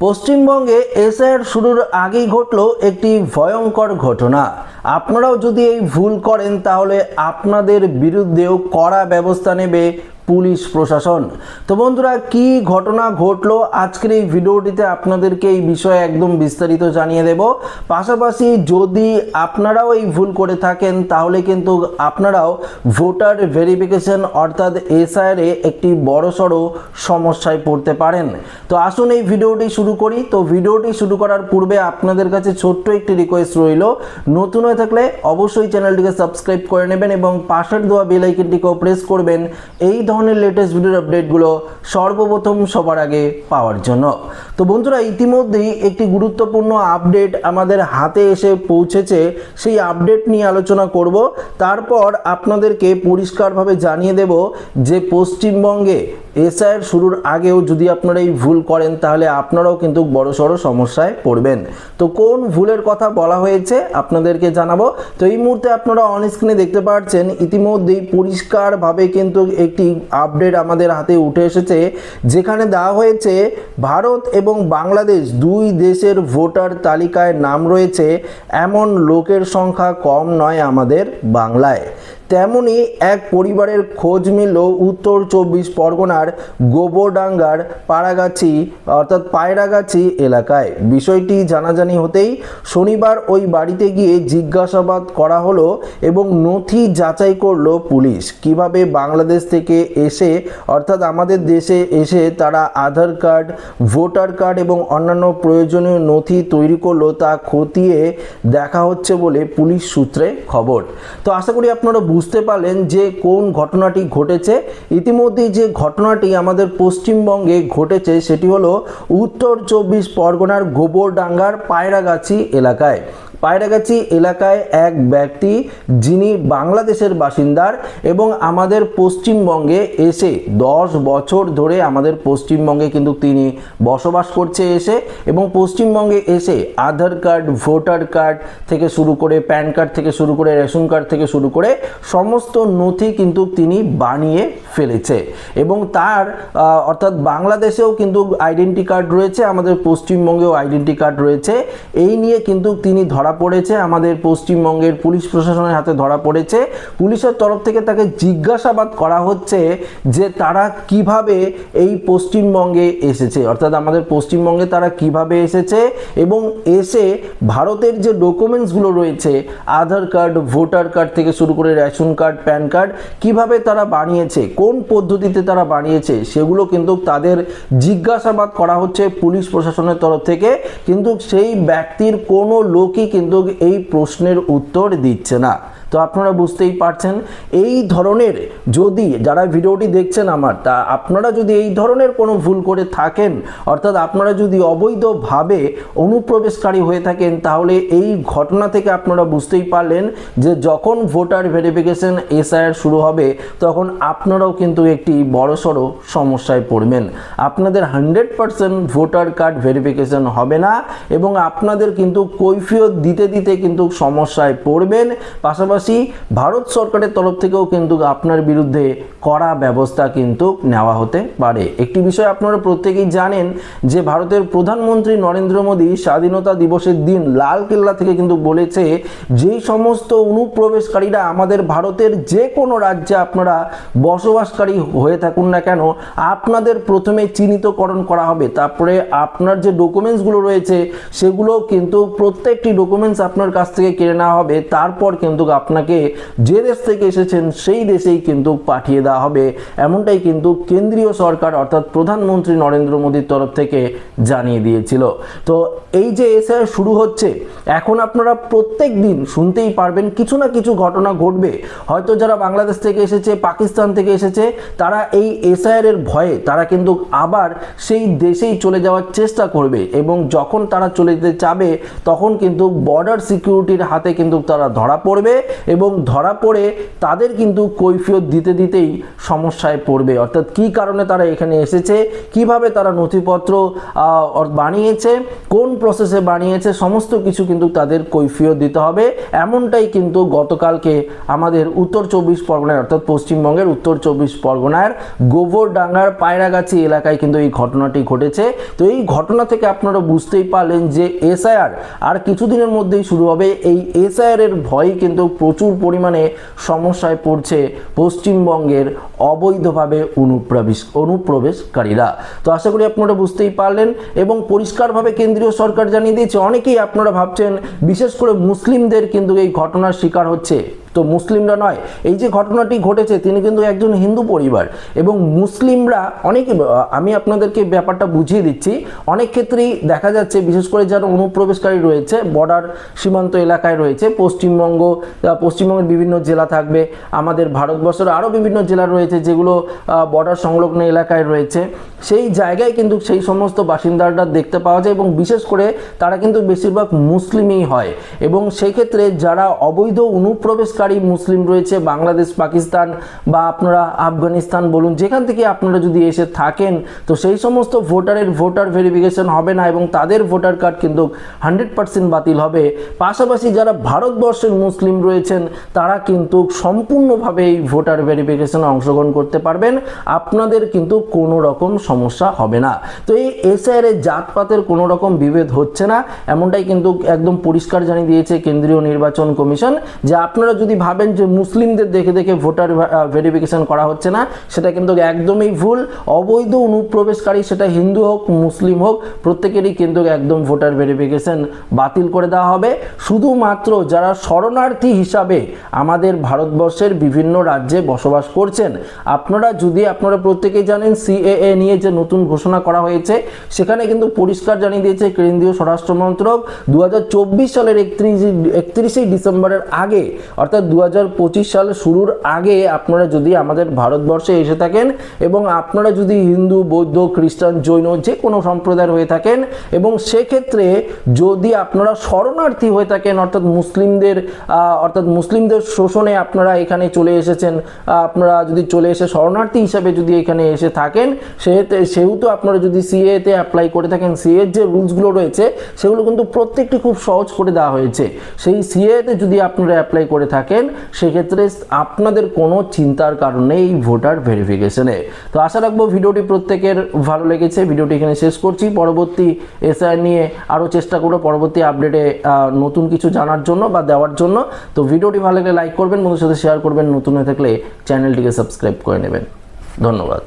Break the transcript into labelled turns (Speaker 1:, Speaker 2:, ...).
Speaker 1: পশ্চিমবঙ্গে এসআইআর শুরুর আগেই ঘটল একটি ভয়ঙ্কর ঘটনা। আপনারাও যদি এই ভুল করেন, তাহলে আপনাদের বিরুদ্ধেও কড়া ব্যবস্থা নেবে পুলিশ প্রশাসন। তো বন্ধুরা, কি ঘটনা ঘটলো আজকের এই ভিডিওটিতে আপনাদেরকে এই বিষয়ে একদম বিস্তারিত জানিয়ে দেব। পাশাপাশি যদি আপনারাও এই ভুল করে থাকেন, তাহলে কিন্তু আপনারাও ভোটার ভেরিফিকেশন অর্থাৎ এসআইআর একটি বড়সড় সমস্যায় পড়তে পারেন। তো আসুন এই ভিডিওটি শুরু করি। তো ভিডিওটি শুরু করার পূর্বে আপনাদের কাছে ছোট্ট একটি রিকোয়েস্ট রইল। নতুন হয়ে থাকলে অবশ্যই চ্যানেলটিকে সাবস্ক্রাইব করে নেবেন এবং পাশের দেওয়া বেল আইকনটিকেও প্রেস করবেন। এই লেটেস্ট ভিডিওর আপডেটগুলো সর্বপ্রথম সবার আগে পাওয়ার জন্য। তো বন্ধুরা, ইতিমধ্যেই একটি গুরুত্বপূর্ণ আপডেট আমাদের হাতে এসে পৌঁছেছে। সেই আপডেট নিয়ে আলোচনা করব। তারপর আপনাদেরকে পরিষ্কারভাবে জানিয়ে দেব যে পশ্চিমবঙ্গে এসআইয়ের শুরুর আগেও যদি আপনারা এই ভুল করেন, তাহলে আপনারাও কিন্তু বড়সড় সমস্যায় পড়বেন। তো কোন ভুলের কথা বলা হয়েছে আপনাদেরকে জানাব। তো এই মুহূর্তে আপনারা অন স্ক্রিনে দেখতে পাচ্ছেন ইতিমধ্যেই পরিষ্কারভাবে কিন্তু একটি আপডেট আমাদের হাতে উঠে এসেছে, যেখানে দেওয়া হয়েছে, ভারত এবং বাংলাদেশ দুই দেশের ভোটার তালিকায় নাম রয়েছে, এমন লোকের সংখ্যা কম নয় আমাদের বাংলায়। তেমনি এক পরিবারের খোঁজ মিলল উত্তর চব্বিশ পরগনার গোবরডাঙ্গার পাড়াগাছি, অর্থাৎ পায়রাগাছি এলাকায়। বিষয়টি জানাজানি হতেই শনিবার ওই বাড়িতে গিয়ে জিজ্ঞাসাবাদ করা হলো এবং নথি যাচাই করল পুলিশ। কীভাবে বাংলাদেশ থেকে এসে, অর্থাৎ আমাদের দেশে এসে তারা আধার কার্ড, ভোটার কার্ড এবং অন্যান্য প্রয়োজনীয় নথি তৈরি করল তা খতিয়ে দেখা হচ্ছে বলে পুলিশ সূত্রে খবর। তো আশা করি আপনারা বুঝতে পারলেন যে কোন ঘটনাটি ঘটেছে। ইতিমধ্যে যে ঘটনাটি আমাদের পশ্চিমবঙ্গে ঘটেছে সেটি হলো উত্তর চব্বিশ পরগনার গোবরডাঙ্গার পায়রাগাছি এলাকায়। পায়রাগাছি এলাকায় এক ব্যক্তি যিনি বাংলাদেশের বাসিন্দার এবং আমাদের পশ্চিমবঙ্গে এসে দশ বছর ধরে আমাদের পশ্চিমবঙ্গে কিন্তু তিনি বসবাস করছে এসে এবং পশ্চিমবঙ্গে এসে আধার কার্ড, ভোটার কার্ড থেকে শুরু করে প্যান কার্ড থেকে শুরু করে রেশন কার্ড থেকে শুরু করে সমস্ত নথি কিন্তু তিনি বানিয়ে ফেলেছে এবং তার অর্থাৎ বাংলাদেশেও কিন্তু আইডেন্টি কার্ড রয়েছে, আমাদের পশ্চিমবঙ্গেও আইডেন্টি কার্ড রয়েছে। এই নিয়ে কিন্তু তিনি ধরা পড়েছে, আমাদের পশ্চিমবঙ্গের পুলিশ প্রশাসনের হাতে ধরা পড়েছে। পুলিশের তরফ থেকে তাকে জিজ্ঞাসাবাদ করা হচ্ছে যে তারা কীভাবে এই পশ্চিমবঙ্গে এসেছে। অর্থাৎ আমাদের পশ্চিমবঙ্গে তারা কীভাবে এসেছে এবং এসে ভারতের যে ডকুমেন্টসগুলো রয়েছে, আধার কার্ড, ভোটার কার্ড থেকে শুরু করে রেশন কার্ড, প্যান কার্ড, কীভাবে তারা বানিয়েছে, কোন পদ্ধতিতে তারা বানিয়েছে, সেগুলো কিন্তু তাদের জিজ্ঞাসাবাদ করা হচ্ছে পুলিশ প্রশাসনের তরফ থেকে। কিন্তু সেই ব্যক্তির কোনো লোকই কিন্তু এই প্রশ্নের উত্তর দিচ্ছে না। তো আপনারা বুঝতেই পারছেন, এই ধরনের যদি যারা ভিডিওটি দেখছেন আমার, তা আপনারা যদি এই ধরনের কোনো ভুল করে থাকেন, অর্থাৎ আপনারা যদি অবৈধভাবে অনুপ্রবেশকারী হয়ে থাকেন, তাহলে এই ঘটনা থেকে আপনারা বুঝতেই পারলেন যে যখন ভোটার ভেরিফিকেশন এসআইআর শুরু হবে, তখন আপনারাও কিন্তু একটি বড়সড় সমস্যায় পড়বেন। আপনাদের hundred percent voter card verification হবে না এবং আপনাদের কিন্তু কৈফিয়ত দিতে দিতে কিন্তু সমস্যায় পড়বেন। পাশাপাশি ভারত সরকারের তরফ থেকেও কিন্তু আপনার বিরুদ্ধে কড়া ব্যবস্থা কিন্তু নেওয়া হতে পারে। একটি বিষয় আপনারা প্রত্যেকেই জানেন যে ভারতের প্রধানমন্ত্রী নরেন্দ্র মোদী স্বাধীনতা দিবসের দিন লাল কেল্লা থেকে কিন্তু বলেছে যেই সমস্ত অনুপ্রবেশকারীরা আমাদের ভারতের যে কোনো রাজ্যে আপনারা বসবাসকারী হয়ে থাকুন না কেন, আপনাদের প্রথমে চিহ্নিতকরণ করা হবে। তারপরে আপনার যে ডকুমেন্টসগুলো রয়েছে সেগুলো কিন্তু প্রত্যেকটি ডকুমেন্টস আপনার কাছ থেকে কেড়ে নেওয়া হবে। তারপর কিন্তু আপনাকে যে দেশ থেকে এসেছেন, সেই দেশেই কিন্তু পাঠিয়ে দেওয়া হবে। এমনটাই কিন্তু কেন্দ্রীয় সরকার, অর্থাৎ প্রধানমন্ত্রী নরেন্দ্র মোদীর তরফ থেকে জানিয়ে দিয়েছিল। তো এই যে এসআই শুরু হচ্ছে, এখন আপনারা প্রত্যেক দিন শুনতেই পারবেন কিছু না কিছু ঘটনা ঘটবে। হয়তো যারা বাংলাদেশ থেকে এসেছে, পাকিস্তান থেকে এসেছে, তারা এই এসআইআর এর ভয়ে তারা কিন্তু আবার সেই দেশেই চলে যাওয়ার চেষ্টা করবে এবং যখন তারা চলে যেতে চাবে, তখন কিন্তু বর্ডার সিকিউরিটির হাতে কিন্তু তারা ধরা পড়বে। এবং ধরা পড়ে তাদের কিন্তু কৈফিয়ত দিতে দিতেই সমস্যায় পড়বে। অর্থাৎ কি কারণে তারা এখানে এসেছে? কীভাবে তারা নথিপত্র বানিয়েছে? কোন প্রসেসে বানিয়েছে? সমস্ত কিছু কিন্তু তাদের কৈফিয়ত দিতে হবে। এমনটাই কিন্তু গতকালকে আমাদের উত্তর চব্বিশ পরগনায়, অর্থাৎ পশ্চিমবঙ্গের উত্তর চব্বিশ পরগনার গোবরডাঙ্গার পায়রাগাছি এলাকায় কিন্তু এই ঘটনাটি ঘটেছে। তো এই ঘটনা থেকে আপনারা বুঝতেই পারলেন যে এসআইআর আর কিছুদিনের মধ্যেই শুরু হবে। এই এসআইআর এর ভয়ে কিন্তু প্রচুর পরিমাণে সমস্যায় পড়ছে পশ্চিমবঙ্গের অবৈধভাবে অনুপ্রবেশ, অনুপ্রবেশকারীরা। তো আশা করি আপনারা বুঝতেই পারলেন এবং পরিষ্কারভাবে কেন্দ্রীয় সরকার জানিয়ে দিয়েছে, অনেকেই আপনারা ভাবছেন বিশেষ করে মুসলিমদের কিন্তু এই ঘটনার শিকার হচ্ছে। তো মুসলিমরা নয়। এই যে ঘটনাটি ঘটেছে, তিনি কিন্তু একজন হিন্দু পরিবার এবং মুসলিমরা অনেক আমি আপনাদেরকে ব্যাপারটা বুঝিয়ে দিচ্ছি। অনেক ক্ষেত্রেই দেখা যাচ্ছে, বিশেষ করে যারা অনুপ্রবেশকারী রয়েছে বর্ডার সীমান্ত এলাকায় রয়েছে, পশ্চিমবঙ্গ পশ্চিমবঙ্গের বিভিন্ন জেলা থাকবে, আমাদের ভারতবর্ষের আরও বিভিন্ন জেলা রয়েছে যেগুলো বর্ডার সংলগ্ন এলাকায় রয়েছে। সেই জায়গায় কিন্তু সেই সমস্ত বাসিন্দারা দেখতে পাওয়া যায় এবং বিশেষ করে তারা কিন্তু বেশিরভাগ মুসলিমই হয়। এবং সেই ক্ষেত্রে যারা অবৈধ অনুপ্রবেশকারী মুসলিম রয়েছে, বাংলাদেশ, পাকিস্তান বা আপনারা আফগানিস্তান বলুন, যেখান থেকে আপনারা যদি এসে থাকেন, তো সেই সমস্ত ভোটারের ভোটার ভেরিফিকেশন হবে না এবং তাদের ভোটার কার্ড কিন্তু হান্ড্রেড পার্সেন্ট বাতিল হবে। পাশাপাশি যারা ভারতবর্ষের মুসলিম রয়েছেন, তারা কিন্তু সম্পূর্ণভাবে এই ভোটার ভেরিফিকেশনে অংশগ্রহণ করতে পারবেন। আপনাদের কিন্তু কোনো রকম সমস্যা হবে না। তো এই এসআইআর এর জাতপাতের কোনো রকম বিভেদ হচ্ছে না, এমনটাই কিন্তু একদম পরিষ্কার জানিয়ে দিয়েছে কেন্দ্রীয় নির্বাচন কমিশন, যে আপনারা যদি ভাবেন যে মুসলিমদের দেখে দেখে ভোটার ভেরিফিকেশন করা হচ্ছে না, সেটা কিন্তু একদমই ভুল। অবৈধ অনুপ্রবেশকারী সেটা হিন্দু হোক, মুসলিম হোক, প্রত্যেকেরই কিন্তু একদম ভোটার ভেরিফিকেশন বাতিল করে দেওয়া হবে। শুধুমাত্র যারা শরণার্থী হিসাবে আমাদের ভারতবর্ষের বিভিন্ন রাজ্যে বসবাস করছেন, আপনারা যদি আপনারা প্রত্যেকেই জানেন সিএএ নিয়ে যে নতুন ঘোষণা করা হয়েছে, সেখানে কিন্তু পরিষ্কার জানিয়ে দিয়েছে কেন্দ্রীয় স্বরাষ্ট্র মন্ত্রক। দু হাজার চব্বিশ সালের একত্রিশ একত্রিশে ডিসেম্বরের আগে, অর্থাৎ দু হাজার পঁচিশ সাল শুরুর আগে আপনারা যদি আমাদের ভারতবর্ষে এসে থাকেন এবং আপনারা যদি হিন্দু, বৌদ্ধ, খ্রিস্টান, জৈন যে কোনো সম্প্রদায়ের হয়ে থাকেন এবং সেক্ষেত্রে যদি আপনারা শরণার্থী হয়ে থাকেন, অর্থাৎ মুসলিমদের অর্থাৎ মুসলিমদের শোষণে আপনারা এখানে চলে এসেছেন আপনারা যদি চলে এসে শরণার্থী হিসাবে যদি এখানে এসে থাকেন, সেহেতু সেহেতু আপনারা যদি সিএতে অ্যাপ্লাই করে থাকেন সিএর যে রুলসগুলো রয়েছে, সেগুলো কিন্তু প্রত্যেকটি খুব সহজ করে দেওয়া হয়েছে। সেই সিএতে যদি আপনারা অ্যাপ্লাই করে থাকেন সেক্ষেত্রে আপনাদের কোনো চিন্তার কারণ এই ভোটার ভেরিফিকেশনে। তো আশা রাখব ভিডিওটি প্রত্যেকের ভালো লেগেছে। ভিডিওটি এখানে শেষ করছি। পরবর্তী এসআই নিয়ে আরও চেষ্টা করব পরবর্তী আপডেটে নতুন কিছু জানার জন্য বা দেওয়ার জন্য। তো ভিডিওটি ভালো লাগলে লাইক করবেন বন্ধুর সাথে শেয়ার করবেন। নতুন হয়ে থাকলে চ্যানেলটিকে সাবস্ক্রাইব করে নেবেন। ধন্যবাদ।